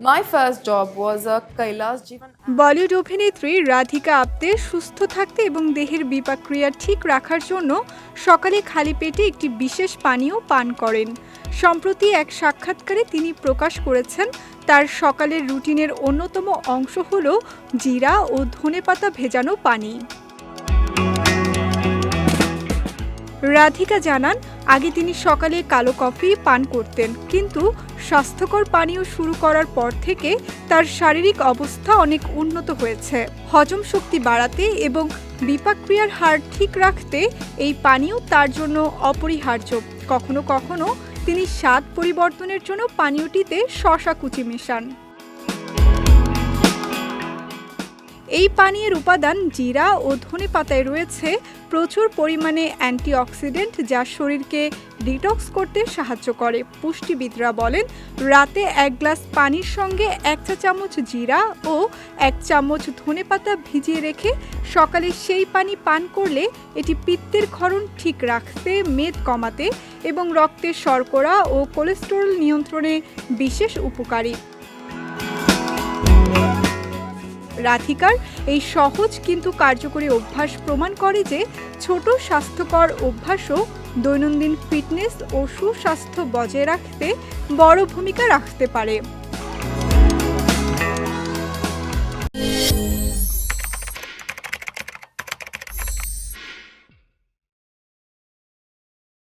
My first job was a Kailas Jivan. Bollywood অভিনেত্রী রাধিকা আপ্তে সুস্থ থাকতে এবং দেহের বিপাক্রিয়া ঠিক রাখার জন্য সকালে খালি পেটে একটি বিশেষ পানীয় পান করেন সম্প্রতি এক সাক্ষাৎকারে তিনি প্রকাশ করেছেন, তার সকালের রুটিনের অন্যতম অংশ হল জিরা ও ধনেপাতা ভেজানো পানি রাধিকা জানান আগে তিনি সকালে কালো কফি পান করতেন, কিন্তু স্বাস্থ্যকর পানীয় শুরু করার পর থেকে তার শারীরিক অবস্থা অনেক উন্নত হয়েছে। হজম শক্তি বাড়াতে এবং বিপাক্রিয়ার হার ঠিক রাখতে এই পানীয় তার জন্য অপরিহার্য। কখনো কখনো তিনি স্বাদ পরিবর্তনের জন্য পানীয়টিতে শশা কুচি মেশান। এই পানীয়ের উপাদান জিরা ও ধনে পাতায় রয়েছে। প্রচুর পরিমাণে অ্যান্টিঅক্সিডেন্ট যা শরীরকে ডিটক্স করতে সাহায্য করে, পুষ্টিবিদরা বলেন। রাতে এক গ্লাস পানির সঙ্গে এক চা চামচ জিরা ও এক চামচ ধনে পাতা ভিজিয়ে রেখে সকালে সেই পানি পান করলে এটি পিত্তের ক্ষরণ ঠিক রাখতে, মেদ কমাতে এবং রক্তের শর্করা ও কোলেস্টেরল নিয়ন্ত্রণে বিশেষ উপকারী। রাধিকার এই সহজ কিন্তু কার্যকরী অভ্যাস প্রমাণ করে যে ছোট স্বাস্থ্যকর অভ্যাসও দৈনন্দিন ফিটনেস ও সুস্বাস্থ্য বজায় রাখতে বড় ভূমিকা রাখতে পারে।